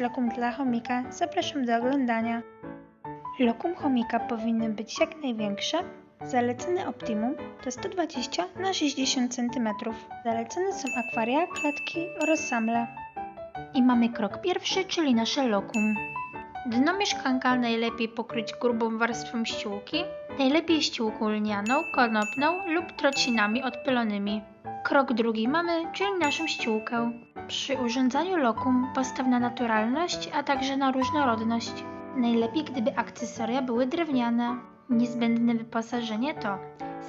lokum dla chomika, zapraszam do oglądania. Lokum chomika powinny być jak największe. Zalecane optimum to 120 na 60 cm. Zalecane są akwaria, klatki oraz samle. I mamy krok pierwszy, czyli nasze lokum. Dno mieszkanka najlepiej pokryć grubą warstwą ściółki, najlepiej ściółką lnianą, konopną lub trocinami odpylonymi. Krok drugi mamy, czyli naszą ściółkę. Przy urządzaniu lokum postaw na naturalność, a także na różnorodność. Najlepiej, gdyby akcesoria były drewniane. Niezbędne wyposażenie to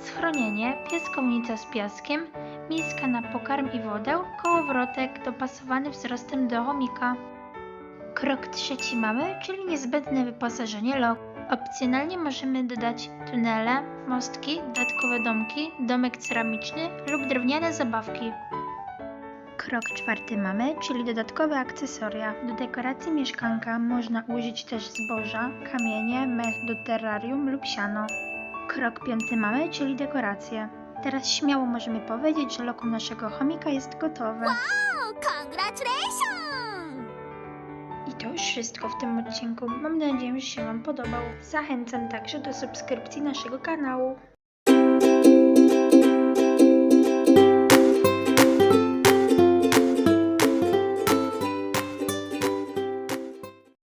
schronienie, piaskownica z piaskiem, miska na pokarm i wodę, kołowrotek dopasowany wzrostem do chomika. Krok trzeci mamy, czyli niezbędne wyposażenie lok. Opcjonalnie możemy dodać tunele, mostki, dodatkowe domki, domek ceramiczny lub drewniane zabawki. Krok czwarty mamy, czyli dodatkowe akcesoria. Do dekoracji mieszkanka można użyć też zboża, kamienie, mech do terrarium lub siano. Krok piąty mamy, czyli dekoracje. Teraz śmiało możemy powiedzieć, że lokum naszego chomika jest gotowe. Oh, congratulations! to już wszystko w tym odcinku. Mam nadzieję, że się Wam podobał. Zachęcam także do subskrypcji naszego kanału.